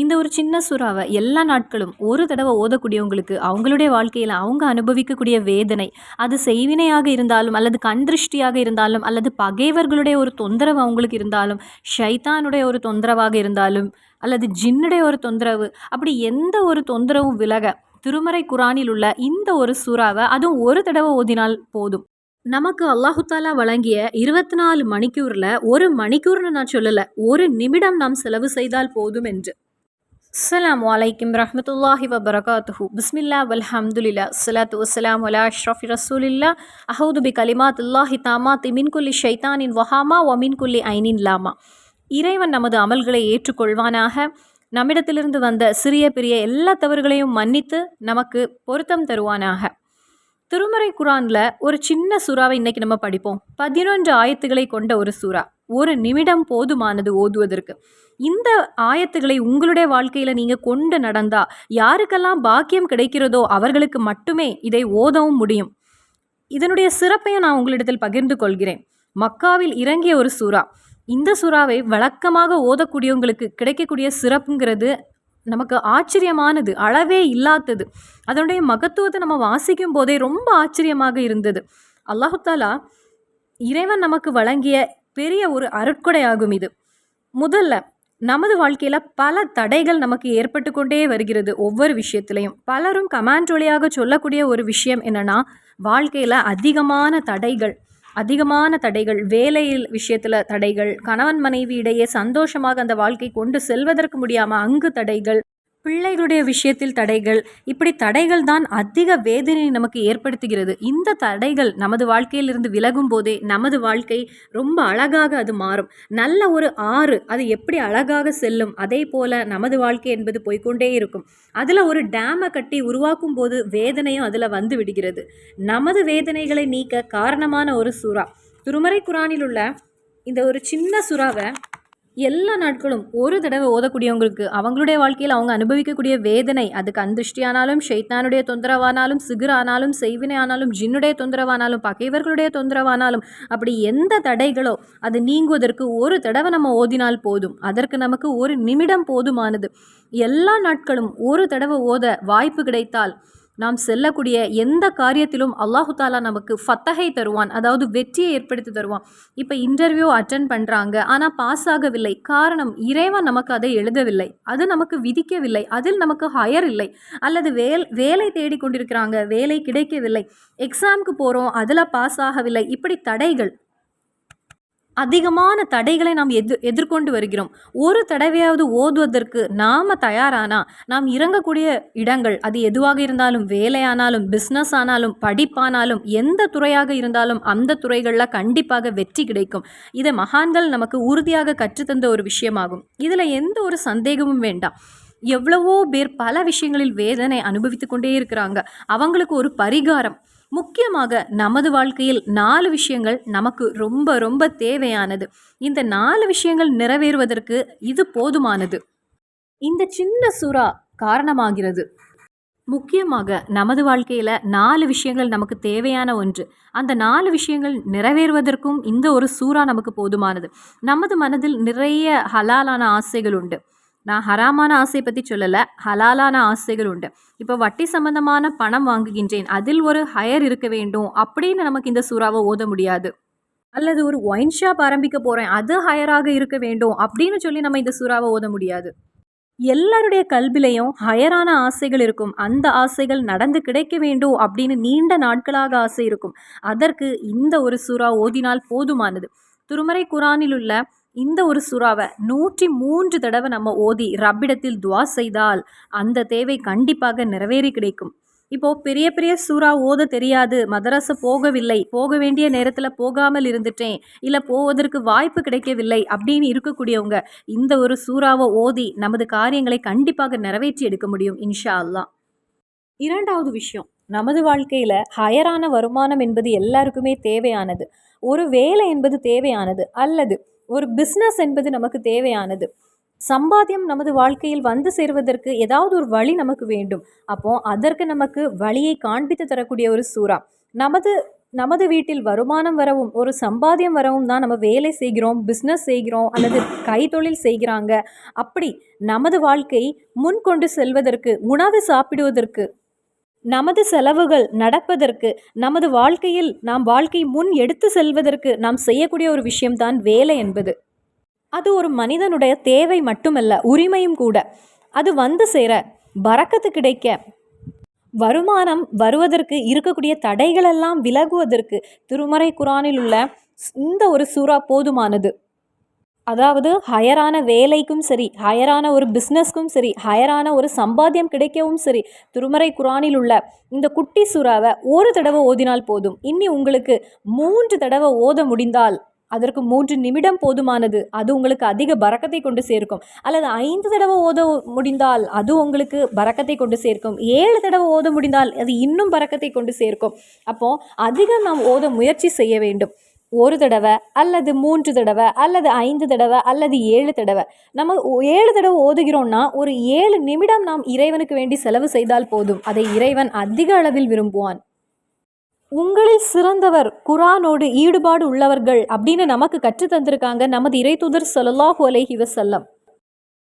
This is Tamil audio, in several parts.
இந்த ஒரு சின்ன சுறாவை எல்லா நாட்களும் ஒரு தடவை ஓதக்கூடியவங்களுக்கு அவங்களுடைய வாழ்க்கையில் அவங்க அனுபவிக்கக்கூடிய வேதனை அது செய்வினையாக இருந்தாலும் அல்லது கண்திருஷ்டியாக இருந்தாலும் அல்லது பகைவர்களுடைய ஒரு தொந்தரவு அவங்களுக்கு இருந்தாலும் ஷைத்தானுடைய ஒரு தொந்தரவாக இருந்தாலும் அல்லது ஜின்னுடைய ஒரு தொந்தரவு அப்படி எந்த ஒரு தொந்தரவும் விலக திருமறை குரானில் உள்ள இந்த ஒரு சுறாவை அதுவும் ஒரு தடவை ஓதினால் போதும். நமக்கு அல்லாஹுத்தாலா வழங்கிய இருபத்தி நாலு மணிக்கூரில் ஒரு மணிக்கூர்னு நான் சொல்லலை ஒரு நிமிடம் நாம் செலவு செய்தால் போதும் என்று. அஸ்லாம் வலைக்கம் ரஹமத்துல்லாஹி வபரகாத்துஹு பிஸ்மில்லா வல்ஹம்துலில்லா சலாத்து வஸ்ஸலாம் வலா அஷ்ரஃபி ரசூலில்லா அஹூது பி கலிமாத்துல்லாஹி தாமா மின் குல்லி ஷைத்தானின் வஹாமா ஒமின்குல்லி மின் குல்லி ஐனின் லாமா இறைவன் நமது அமல்களை ஏற்றுக்கொள்வானாக. நம்மிடத்திலிருந்து வந்த சிறிய பெரிய எல்லா தவறுகளையும் மன்னித்து நமக்கு பொருத்தம் தருவானாக. திருமறை குரானில் ஒரு சின்ன சூறாவை இன்றைக்கி நம்ம படிப்போம். பதினொன்று ஆயத்துக்களை கொண்ட ஒரு சூறா. ஒரு நிமிடம் போதுமானது ஓதுவதற்கு. இந்த ஆயத்துகளை உங்களுடைய வாழ்க்கையில் நீங்கள் கொண்டு நடந்தா யாருக்கெல்லாம் பாக்கியம் கிடைக்கிறதோ அவர்களுக்கு மட்டுமே இதை ஓதவும் முடியும். இதனுடைய சிறப்பையும் நான் உங்களிடத்தில் பகிர்ந்து கொள்கிறேன். மக்காவில் இறங்கிய ஒரு சூறா. இந்த சுறாவை வழக்கமாக ஓதக்கூடியவங்களுக்கு கிடைக்கக்கூடிய சிறப்புங்கிறது நமக்கு ஆச்சரியமானது அளவே இல்லாதது. அதனுடைய மகத்துவத்தை நம்ம வாசிக்கும் போதே ரொம்ப ஆச்சரியமாக இருந்தது. அல்லாஹு தாலா இறைவன் நமக்கு வழங்கிய பெரிய ஒரு அருட்கொடை ஆகும் இது. முதல்ல நமது வாழ்க்கையில் பல தடைகள் நமக்கு ஏற்பட்டு கொண்டே வருகிறது ஒவ்வொரு விஷயத்திலையும். பலரும் கமாண்ட் வழியாக சொல்லக்கூடிய ஒரு விஷயம் என்னென்னா வாழ்க்கையில் அதிகமான தடைகள் அதிகமான தடைகள் வேலையில் விஷயத்தில் தடைகள் கணவன் மனைவி இடையே சந்தோஷமாக அந்த வாழ்க்கை கொண்டு செல்வதற்கு முடியாமல் அங்கு தடைகள் பிள்ளைகளுடைய விஷயத்தில் தடைகள் இப்படி தடைகள் தான் அதிக வேதனையை நமக்கு ஏற்படுத்துகிறது. இந்த தடைகள் நமது வாழ்க்கையிலிருந்து விலகும் போதே நமது வாழ்க்கை ரொம்ப அழகாக அது மாறும். நல்ல ஒரு ஆறு அது எப்படி அழகாக செல்லும் அதே போல நமது வாழ்க்கை என்பது போய்கொண்டே இருக்கும். அதில் ஒரு டேமை கட்டி உருவாக்கும் போது வேதனையும் அதில் வந்து விடுகிறது. நமது வேதனைகளை நீக்க காரணமான ஒரு சுறா. திருமறை குரானில் உள்ள இந்த ஒரு சின்ன சுறாவை எல்லா நாட்களும் ஒரு தடவை ஓதக்கூடியவங்களுக்கு அவங்களுடைய வாழ்க்கையில் அவங்க அனுபவிக்கக்கூடிய வேதனை அது கந்திருஷ்டியானாலும் ஷைத்தானுடைய தொந்தரவானாலும் சிகுரானாலும் செய்வினை ஆனாலும் ஜின்னுடைய தொந்தரவானாலும் பகைவர்களுடைய தொந்தரவானாலும் அப்படி எந்த தடைகளோ அது நீங்குவதற்கு ஒரு தடவை நம்ம ஓதினால் போதும். அதற்கு நமக்கு ஒரு நிமிடம் போதுமானது. எல்லா நாட்களும் ஒரு தடவை ஓத வாய்ப்பு கிடைத்தால் நாம் செல்லக்கூடிய எந்த காரியத்திலும் அல்லாஹு தாலா நமக்கு ஃபத்தகை தருவான் அதாவது வெற்றியை ஏற்படுத்தி தருவான். இப்போ இன்டர்வியூ அட்டன் பண்ணுறாங்க ஆனால் பாஸ் ஆகவில்லை. காரணம் இறைவன் நமக்கு அதை எழுதவில்லை. அது நமக்கு விதிக்கவில்லை. அதில் நமக்கு ஹயர் இல்லை. அல்லது வேல் வேலை தேடிக்கொண்டிருக்கிறாங்க வேலை கிடைக்கவில்லை. எக்ஸாமுக்கு போகிறோம் அதில் பாஸ் ஆகவில்லை. இப்படி தடைகள் அதிகமான தடைகளை நாம் எது எதிர்கொண்டு வருகிறோம். ஒரு தடவையாவது ஓதுவதற்கு நாம் தயாரானா நாம் இறங்கக்கூடிய இடங்கள் அது எதுவாக இருந்தாலும் வேலையானாலும் பிஸ்னஸ் ஆனாலும் படிப்பானாலும் எந்த துறையாக இருந்தாலும் அந்த துறைகளில் கண்டிப்பாக வெற்றி கிடைக்கும். இதை மகான்கள் நமக்கு உறுதியாக கற்றுத்தந்த ஒரு விஷயமாகும். இதில் எந்த ஒரு சந்தேகமும் வேண்டாம். எவ்வளவோ பேர் பல விஷயங்களில் வேதனை அனுபவித்து கொண்டே இருக்கிறாங்க. அவங்களுக்கு ஒரு பரிகாரம். முக்கியமாக நமது வாழ்க்கையில் நாலு விஷயங்கள் நமக்கு ரொம்ப ரொம்ப தேவையானது. இந்த நாலு விஷயங்கள் நிறைவேறுவதற்கு இது போதுமானது. இந்த சின்ன சுறா காரணமாகிறது. முக்கியமாக நமது வாழ்க்கையில் நாலு விஷயங்கள் நமக்கு தேவையான ஒன்று. அந்த நாலு விஷயங்கள் நிறைவேறுவதற்கும் இந்த ஒரு சூறா நமக்கு போதுமானது. நமது மனதில் நிறைய ஹலாலான ஆசைகள் உண்டு. நான் ஹராமான ஆசை பற்றி சொல்லலை ஹலாலான ஆசைகள் உண்டு. இப்போ வட்டி சம்பந்தமான பணம் வாங்குகின்றேன் அதில் ஒரு ஹயர் இருக்க வேண்டும் அப்படின்னு நமக்கு இந்த சூறாவை ஓத முடியாது. அல்லது ஒரு ஒயின் ஷாப் ஆரம்பிக்க போகிறேன் அது ஹயராக இருக்க வேண்டும் அப்படின்னு சொல்லி நம்ம இந்த சூறாவை ஓத முடியாது. எல்லாருடைய கல்விலையும் ஹயரான ஆசைகள் இருக்கும். அந்த ஆசைகள் நடந்து கிடைக்க வேண்டும் அப்படின்னு நீண்ட நாட்களாக ஆசை இருக்கும். அதற்கு இந்த ஒரு சூறா ஓதினால் போதுமானது. திருமறை குரானில் உள்ள இந்த ஒரு சுறாவை நூற்றி மூன்று தடவை நம்ம ஓதி ரப்பிடத்தில் துவா செய்தால் அந்த தேவை கண்டிப்பாக நிறைவேறி கிடைக்கும். இப்போது பெரிய பெரிய சூறா ஓத தெரியாது. மதரசை போகவில்லை. போக வேண்டிய நேரத்தில் போகாமல் இருந்துட்டேன். இல்லை போவதற்கு வாய்ப்பு கிடைக்கவில்லை அப்படின்னு இருக்கக்கூடியவங்க இந்த ஒரு சூறாவை ஓதி நமது காரியங்களை கண்டிப்பாக நிறைவேற்றி எடுக்க முடியும் இன்ஷா அல்லா இரண்டாவது விஷயம் நமது வாழ்க்கையில் ஹயரான வருமானம் என்பது எல்லாருக்குமே தேவையானது. ஒரு வேலை என்பது தேவையானது. அல்லது ஒரு பிஸ்னஸ் என்பது நமக்கு தேவையானது. சம்பாத்தியம் நமது வாழ்க்கையில் வந்து சேர்வதற்கு ஏதாவது ஒரு வழி நமக்கு வேண்டும். அப்போ அதற்கு நமக்கு வழியை காண்பித்து தரக்கூடிய ஒரு சூறா. நமது நமது வீட்டில் வருமானம் வரவும் ஒரு சம்பாத்தியம் வரவும் தான் நம்ம வேலை செய்கிறோம் பிஸ்னஸ் செய்கிறோம் அல்லது கைத்தொழில் செய்கிறாங்க. அப்படி நமது வாழ்க்கை முன் கொண்டு செல்வதற்கு உணவு சாப்பிடுவதற்கு நமது செலவுகள் நடப்பதற்கு நமது வாழ்க்கையில் நாம் வாழ்க்கை முன் எடுத்து செல்வதற்கு நாம் செய்யக்கூடிய ஒரு விஷயம்தான் வேலை என்பது. அது ஒரு மனிதனுடைய தேவை மட்டுமல்ல உரிமையும் கூட. அது வந்து சேர பறக்கத்து கிடைக்க வருமானம் வருவதற்கு இருக்கக்கூடிய தடைகளெல்லாம் விலகுவதற்கு திருமறை குரானில் உள்ள இந்த ஒரு சூறா போதுமானது. அதாவது ஹையரான வேலைக்கும் சரி ஹையரான ஒரு பிஸ்னஸ்க்கும் சரி ஹையரான ஒரு சம்பாத்தியம் கிடைக்கவும் சரி திருமறை குரானில் உள்ள இந்த குட்டி சுறாவை ஒரு தடவை ஓதினால் போதும். இன்னி உங்களுக்கு மூன்று தடவை ஓத முடிந்தால் அதற்கு மூன்று நிமிடம் போதுமானது. அது உங்களுக்கு அதிக பறக்கத்தை கொண்டு சேர்க்கும். அல்லது ஐந்து தடவை ஓத முடிந்தால் அது உங்களுக்கு பறக்கத்தை கொண்டு சேர்க்கும். ஏழு தடவை ஓத முடிந்தால் அது இன்னும் பறக்கத்தை கொண்டு சேர்க்கும். அப்போது அதிகம் நாம் ஓத முயற்சி செய்ய வேண்டும். ஒரு தடவை அல்லது மூன்று தடவை அல்லது ஐந்து தடவை அல்லது ஏழு தடவை. நம்ம ஏழு தடவை ஓதுகிறோம்னா ஒரு ஏழு நிமிடம் நாம் இறைவனுக்கு வேண்டி செலவு செய்தால் போதும். அதை இறைவன் அதிக அளவில் விரும்புவான். உங்களில் சிறந்தவர் குரானோடு ஈடுபாடு உள்ளவர்கள் அப்படின்னு நமக்கு கற்று தந்திருக்காங்க நமது இறைத்துதர் சொல்லலாஹு அலைஹி வசல்லம்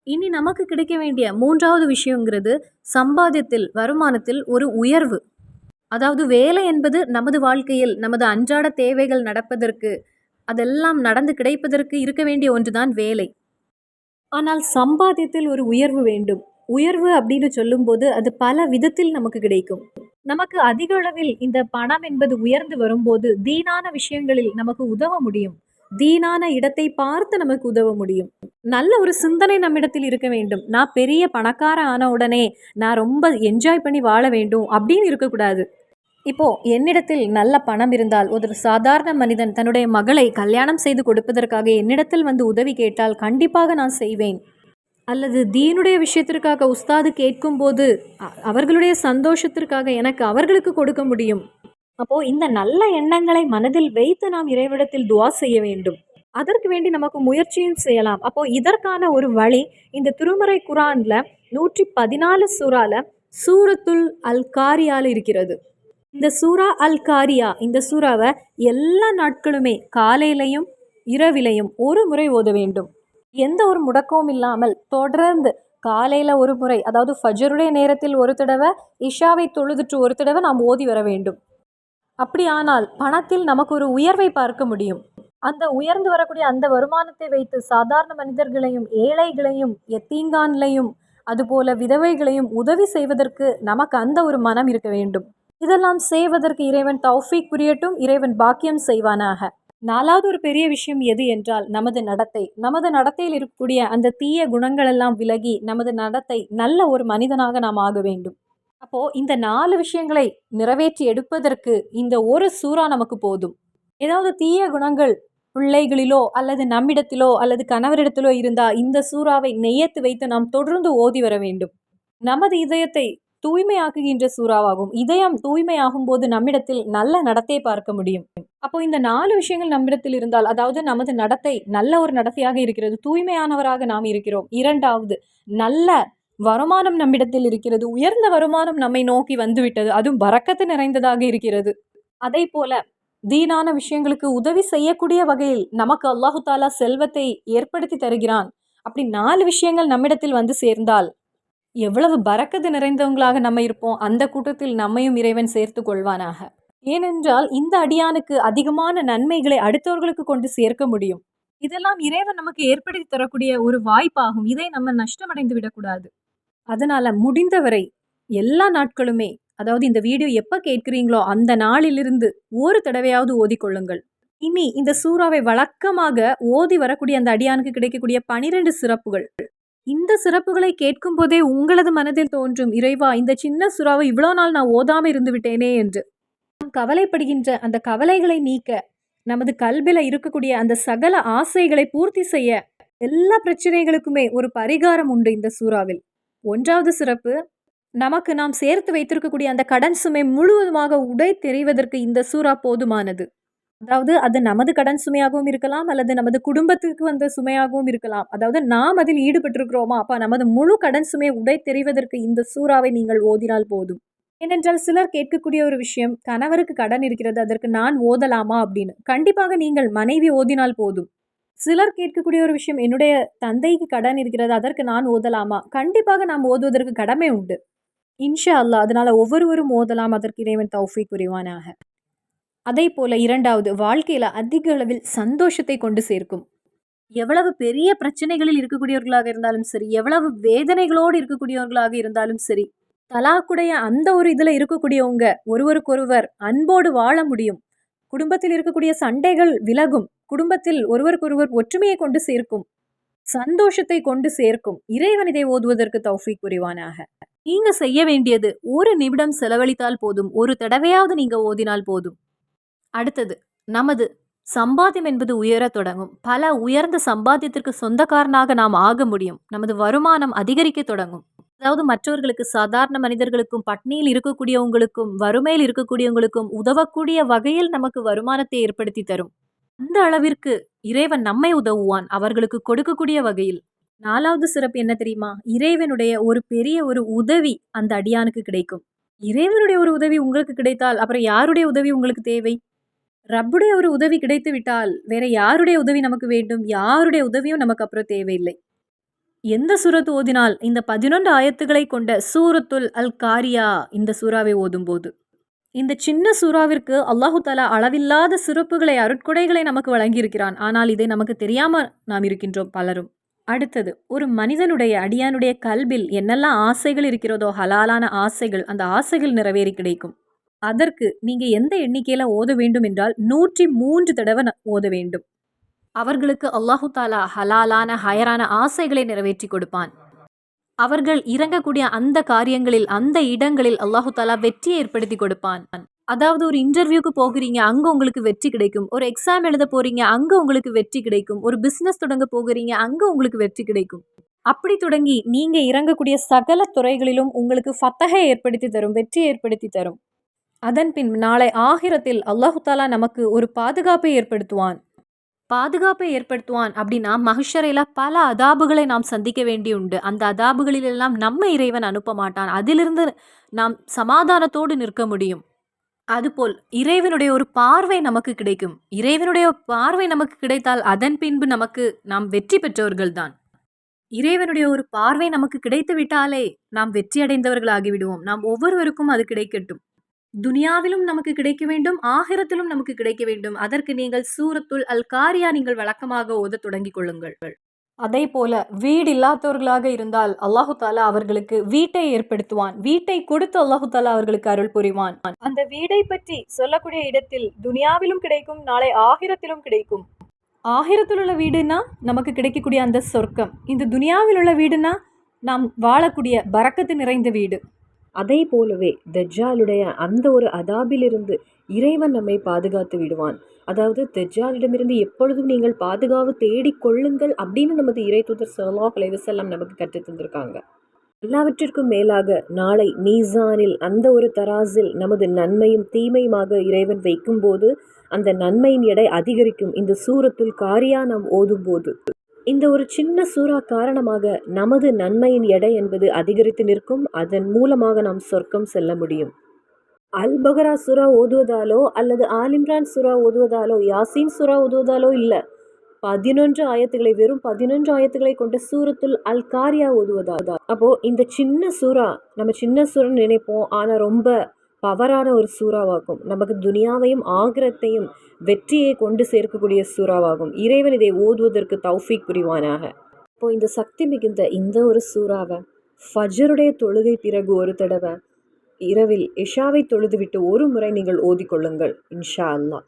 இனி நமக்கு கிடைக்க வேண்டிய மூன்றாவது விஷயங்கிறது சம்பாதியத்தில் வருமானத்தில் ஒரு உயர்வு. அதாவது வேலை என்பது நமது வாழ்க்கையில் நமது அன்றாட தேவைகள் நடப்பதற்கு அதெல்லாம் நடந்து கிடைப்பதற்கு இருக்க வேண்டிய ஒன்றுதான் வேலை. ஆனால் சம்பாத்தியத்தில் ஒரு உயர்வு வேண்டும். உயர்வு அப்படின்னு சொல்லும்போது அது பல விதத்தில் நமக்கு கிடைக்கும். நமக்கு அதிக அளவில் இந்த பணம் என்பது உயர்ந்து வரும்போது தீனான விஷயங்களில் நமக்கு உதவ முடியும். தீனான இடத்தை பார்த்து நமக்கு உதவ முடியும். நல்ல ஒரு சிந்தனை நம்மிடத்தில் இருக்க வேண்டும். நான் பெரிய பணக்கார ஆன உடனே நான் ரொம்ப என்ஜாய் பண்ணி வாழ வேண்டும் அப்படின்னு இருக்கக்கூடாது. இப்போ என்னிடத்தில் நல்ல பணம் இருந்தால் ஒரு சாதாரண மனிதன் தன்னுடைய மகளை கல்யாணம் செய்து கொடுப்பதற்காக என்னிடத்தில் வந்து உதவி கேட்டால் கண்டிப்பாக நான் செய்வேன். அல்லது தீனுடைய விஷயத்திற்காக உஸ்தாது கேட்கும்போது அவர்களுடைய சந்தோஷத்திற்காக எனக்கு அவர்களுக்கு கொடுக்க முடியும். அப்போது இந்த நல்ல எண்ணங்களை மனதில் வைத்து நாம் இறைவிடத்தில் துவா செய்ய வேண்டும். அதற்கு வேண்டி நமக்கு முயற்சியும் செய்யலாம். அப்போது இதற்கான ஒரு வழி இந்த திருமறை குரானில் நூற்றி பதினாலு சூறால சூரத்துல் அல் காரியால் இருக்கிறது. இந்த சூரா அல் காரியா இந்த சூறாவை எல்லா நாட்களுமே காலையிலையும் இரவிலையும் ஒரு முறை ஓத வேண்டும். எந்த ஒரு முடக்கமும் இல்லாமல் தொடர்ந்து காலையில் ஒரு முறை அதாவது ஃபஜருடைய நேரத்தில் ஒரு தடவை இஷாவை தொழுதுட்டு ஒரு தடவை நாம் ஓதி வர வேண்டும். அப்படி ஆனால் பணத்தில் நமக்கு ஒரு உயர்வை பார்க்க முடியும். அந்த உயர்ந்து வரக்கூடிய அந்த வருமானத்தை வைத்து சாதாரண மனிதர்களையும் ஏழைகளையும் எத்தீங்கான்லையும் அதுபோல விதவைகளையும் உதவி செய்வதற்கு நமக்கு அந்த ஒரு மனம் இருக்க வேண்டும். இதெல்லாம் செய்வதற்கு இறைவன் தௌஃபீக் புரியட்டும் இறைவன் பாக்கியம் செய்வானாக. நாலாவது ஒரு பெரிய விஷயம் எது என்றால் நமது நடத்தை. நமது நடத்தையில் இருக்கக்கூடிய அந்த தீய குணங்கள் எல்லாம் விலகி நமது நடத்தை நல்ல ஒரு மனிதனாக நாம் ஆக வேண்டும். அப்போ இந்த நாலு விஷயங்களை நிறைவேற்றி எடுப்பதற்கு இந்த ஒரு சூறா நமக்கு போதும். ஏதாவது தீய குணங்கள் பிள்ளைகளிலோ அல்லது நம்மிடத்திலோ அல்லது கணவரிடத்திலோ இருந்தால் இந்த சூறாவை நெய்யத்து வைத்து நாம் தொடர்ந்து ஓதி வர வேண்டும். நமது இதயத்தை தூய்மையாக்குகின்ற சூறாவாகும். இதயம் தூய்மையாகும் போது நம்மிடத்தில் நல்ல நடத்தை பார்க்க முடியும். அப்போ இந்த நாலு விஷயங்கள் நம்மிடத்தில் இருந்தால் அதாவது நமது நடத்தை நல்ல ஒரு நடத்தையாக இருக்கிறது தூய்மையானவராக நாம் இருக்கிறோம். இரண்டாவது நல்ல வருமானம் நம்மிடத்தில் இருக்கிறது உயர்ந்த வருமானம் நம்மை நோக்கி வந்துவிட்டது அதுவும் வரக்கத்து நிறைந்ததாக இருக்கிறது. அதே போல தீனான விஷயங்களுக்கு உதவி செய்யக்கூடிய வகையில் நமக்கு அல்லாஹு தாலா செல்வத்தை ஏற்படுத்தி தருகிறான். அப்படி நாலு விஷயங்கள் நம்மிடத்தில் வந்து சேர்ந்தால் எவ்வளவு பறக்கது நிறைந்தவங்களாக நம்ம இருப்போம் அந்த கூட்டத்தில் நம்மையும் இறைவன் சேர்த்து கொள்வானாக. ஏனென்றால் இந்த அடியானுக்கு அதிகமான நன்மைகளை அடுத்தவர்களுக்கு கொண்டு சேர்க்க முடியும். இதெல்லாம் இறைவன் நமக்கு ஏற்படுத்தி தரக்கூடிய ஒரு வாய்ப்பாகும். இதை நம்ம நஷ்டமடைந்து விடக்கூடாது. அதனால் முடிந்தவரை எல்லா நாட்களுமே அதாவது இந்த வீடியோ எப்போ கேட்குறீங்களோ அந்த நாளிலிருந்து ஒரு தடவையாவது ஓதிக்கொள்ளுங்கள். இனி இந்த சூறாவை வழக்கமாக ஓதி வரக்கூடிய அந்த அடியானுக்கு கிடைக்கக்கூடிய பனிரெண்டு சிறப்புகள். இந்த சிறப்புகளை கேட்கும் போதே உங்களது மனதில் தோன்றும் இறைவா இந்த சின்ன சுறாவை இவ்வளோ நாள் நான் ஓதாமல் இருந்து விட்டேனே என்று. நாம் கவலைப்படுகின்ற அந்த கவலைகளை நீக்க நமது கல்வில இருக்கக்கூடிய அந்த சகல ஆசைகளை பூர்த்தி செய்ய எல்லா பிரச்சனைகளுக்குமே ஒரு பரிகாரம் உண்டு இந்த சூறாவில். ஒன்றாவது சிறப்பு நமக்கு நாம் சேர்த்து வைத்திருக்கக்கூடிய அந்த கடன் சுமை முழுவதுமாக உடை தெரிவதற்கு இந்த சூறா போதுமானது. அதாவது அது நமது கடன் சுமையாகவும் இருக்கலாம் அல்லது நமது குடும்பத்துக்கு வந்த சுமையாகவும் இருக்கலாம். அதாவது நாம் அதில் ஈடுபட்டிருக்கிறோமா? அப்போ நமது முழு கடன் சுமையை உடை தெரிவதற்கு இந்த சூறாவை நீங்கள் ஓதினால் போதும். ஏனென்றால் சிலர் கேட்கக்கூடிய ஒரு விஷயம் கணவருக்கு கடன் இருக்கிறது அதற்கு நான் ஓதலாமா அப்படின்னு. கண்டிப்பாக நீங்கள் மனைவி ஓதினால் போதும். சிலர் கேட்கக்கூடிய ஒரு விஷயம் என்னுடைய தந்தைக்கு கடன் இருக்கிறது அதற்கு நான் ஓதலாமா? கண்டிப்பாக நாம் ஓதுவதற்கு கடமை உண்டு. இன்ஷா அல்லாஹ் அதனால் ஒவ்வொருவரும் ஓதலாம் அதற்கு இறைவன் தௌஃபி புரிவானாக. அதே போல இரண்டாவது வாழ்க்கையில் அதிக அளவில் சந்தோஷத்தை கொண்டு சேர்க்கும். எவ்வளவு பெரிய பிரச்சனைகளில் இருக்கக்கூடியவர்களாக இருந்தாலும் சரி எவ்வளவு வேதனைகளோடு இருக்கக்கூடியவர்களாக இருந்தாலும் சரி தலாக்குடைய அந்த ஒரு இதில் இருக்கக்கூடியவங்க ஒருவருக்கொருவர் அன்போடு வாழ முடியும். குடும்பத்தில் இருக்கக்கூடிய சண்டைகள் விலகும். குடும்பத்தில் ஒருவருக்கொருவர் ஒற்றுமையை கொண்டு சேர்க்கும் சந்தோஷத்தை கொண்டு சேர்க்கும் இறைவன் இதை ஓதுவதற்கு தௌஃபீக் புரிவானாக. நீங்க செய்ய வேண்டியது ஒரு நிமிடம் செலவழித்தால் போதும் ஒரு தடவையாவது நீங்க ஓதினால் போதும். அடுத்தது நமது சம்பாத்தியம் என்பது உயரத் தொடங்கும். பல உயர்ந்த சம்பாத்தியத்திற்கு சொந்தக்காரனாக நாம் ஆக முடியும். நமது வருமானம் அதிகரிக்க தொடங்கும். அதாவது மற்றவர்களுக்கு சாதாரண மனிதர்களுக்கும் பட்னியில் இருக்கக்கூடியவங்களுக்கும் வறுமையில் இருக்கக்கூடியவங்களுக்கும் உதவக்கூடிய வகையில் நமக்கு வருமானத்தை ஏற்படுத்தி தரும். அந்த அளவிற்கு இறைவன் நம்மை உதவுவான். அவர்களுக்கு கொடுக்கக்கூடிய வகையில். நாலாவது சிறப்பு என்ன தெரியுமா? இறைவனுடைய ஒரு பெரிய ஒரு உதவி அந்த அடியானுக்கு கிடைக்கும். இறைவனுடைய ஒரு உதவி உங்களுக்கு கிடைத்தால் அப்புறம் யாருடைய உதவி உங்களுக்கு தேவை? ரப்புடைய ஒரு உதவி கிடைத்து விட்டால் வேற யாருடைய உதவி நமக்கு வேண்டும்? யாருடைய உதவியும் நமக்கு அப்புறம் தேவையில்லை. எந்த சூரத்து ஓதினால் இந்த பதினொன்று ஆயத்துக்களை கொண்ட சூரத்துல் அல் காரியா இந்த சூறாவை ஓதும்போது. இந்த சின்ன சூறாவிற்கு அல்லாஹு தாலா அளவில்லாத சிறப்புகளை அருட்கொடைகளை நமக்கு வழங்கியிருக்கிறான். ஆனால் இதை நமக்கு தெரியாமல் நாம் இருக்கின்றோம் பலரும். அடுத்தது ஒரு மனிதனுடைய அடியானுடைய கல்பில் என்னெல்லாம் ஆசைகள் இருக்கிறதோ ஹலாலான ஆசைகள் அந்த ஆசைகள் நிறைவேறி கிடைக்கும். அதற்கு நீங்கள் எந்த எண்ணிக்கையில் ஓத வேண்டும் என்றால் நூற்றி மூன்று தடவை ஓத வேண்டும். அவர்களுக்கு அல்லாஹு தாலா ஹலாலான ஹயரான ஆசைகளை நிறைவேற்றி கொடுப்பான். அவர்கள் இறங்கக்கூடிய அந்த காரியங்களில் அந்த இடங்களில் அல்லாஹு தாலா வெற்றியை ஏற்படுத்தி கொடுப்பான். அதாவது ஒரு இன்டர்வியூக்கு போகிறீங்க அங்கே உங்களுக்கு வெற்றி கிடைக்கும். ஒரு எக்ஸாம் எழுத போகிறீங்க அங்கே உங்களுக்கு வெற்றி கிடைக்கும். ஒரு பிஸ்னஸ் தொடங்க போகிறீங்க அங்கே உங்களுக்கு வெற்றி கிடைக்கும். அப்படி தொடங்கி நீங்கள் இறங்கக்கூடிய சகல துறைகளிலும் உங்களுக்கு ஃபத்தகை ஏற்படுத்தி தரும் வெற்றி ஏற்படுத்தி தரும். அதன் பின் நாளை ஆகிரத்தில் அல்லாஹு தாலா நமக்கு ஒரு பாதுகாப்பை ஏற்படுத்துவான். பாதுகாப்பை ஏற்படுத்துவான் அப்படின்னா மகிஷரையில் பல அதாபுகளை நாம் சந்திக்க வேண்டி உண்டு. அந்த அதாபுகளிலெல்லாம் நம்ம இறைவன் அனுப்ப மாட்டான். அதிலிருந்து நாம் சமாதானத்தோடு நிற்க முடியும். அதுபோல் இறைவனுடைய ஒரு பார்வை நமக்கு கிடைக்கும். இறைவனுடைய பார்வை நமக்கு கிடைத்தால் அதன் பின்பு நமக்கு நாம் வெற்றி பெற்றவர்கள்தான் இறைவனுடைய ஒரு பார்வை நமக்கு கிடைத்து விட்டாலே நாம் வெற்றி அடைந்தவர்களாகிவிடுவோம் நாம் ஒவ்வொருவருக்கும் அது கிடைக்கட்டும். துனியாவிலும் நமக்கு கிடைக்க வேண்டும் ஆகிரத்திலும் நமக்கு கிடைக்க வேண்டும். அதற்கு நீங்கள் சூரத்துல் அல் காரியா நீங்கள் வழக்கமாக ஓத தொடங்கிக் கொள்ளுங்கள். அதே போல வீடு இல்லாதவர்களாக இருந்தால் அல்லாஹு தாலா அவர்களுக்கு வீட்டை ஏற்படுத்துவான். வீட்டை கொடுத்து அல்லாஹு தாலா அவர்களுக்கு அருள் புரிவான். அந்த வீடை பற்றி சொல்லக்கூடிய இடத்தில் துனியாவிலும் கிடைக்கும் நாளை ஆகிரத்திலும் கிடைக்கும். ஆகிரத்தில் உள்ள வீடுனா நமக்கு கிடைக்கக்கூடிய அந்த சொர்க்கம். இந்த துனியாவில் உள்ள வீடுனா நாம் வாழக்கூடிய பறக்கத்து நிறைந்த வீடு. அதை போலவே தஜ்ஜாலுடைய அந்த ஒரு அதாபிலிருந்து இறைவன் நம்மை பாதுகாத்து விடுவான். அதாவது தஜ்ஜாலிடமிருந்து எப்பொழுதும் நீங்கள் பாதுகாப்பு தேடிக்கொள்ளுங்கள் அப்படின்னு நமது இறை தூதர் சல்லாஹ் அலைவசல்லாம் நமக்கு கற்றுத் தந்திருக்காங்க. எல்லாவற்றிற்கும் மேலாக நாளை மீசானில் அந்த ஒரு தராசில் நமது நன்மையும் தீமையுமாக இறைவன் வைக்கும்போது அந்த நன்மையின் எடை அதிகரிக்கும். இந்த சூரத்துள் காரியா நாம் ஓதும்போது இந்த ஒரு சின்ன சூறா காரணமாக நமது நன்மையின் எடை என்பது அதிகரித்து நிற்கும். அதன் மூலமாக நாம் சொர்க்கம் செல்ல முடியும். அல் பகரா சுறா ஓதுவதாலோ அல்லது ஆலிம்ரான் சுறா ஓதுவதாலோ யாசின் சுறா ஓதுவதாலோ இல்லை. பதினொன்று ஆயத்துக்களை வெறும் பதினொன்று ஆயத்துக்களை கொண்ட சூரத்துல் அல் காரியா ஓதுவதா? அப்போ இந்த சின்ன சூறா நம்ம சின்ன சூறன்னு நினைப்போம். ஆனால் ரொம்ப பவரான ஒரு சூறாவாகும். நமக்கு துனியாவையும் ஆகிரத்தையும் வெற்றியை கொண்டு சேர்க்கக்கூடிய சூறாவாகும். இறைவன் இதை ஓதுவதற்கு தௌஃபீக் புரிவானாக. இப்போ இந்த சக்தி மிகுந்த இந்த ஒரு சூறாவை ஃபஜருடைய தொழுகை பிறகு ஒரு தடவை இரவில் இஷாவை தொழுதுவிட்டு ஒரு முறை நீங்கள் ஓதிக்கொள்ளுங்கள் இன்ஷா அல்லாஹ்.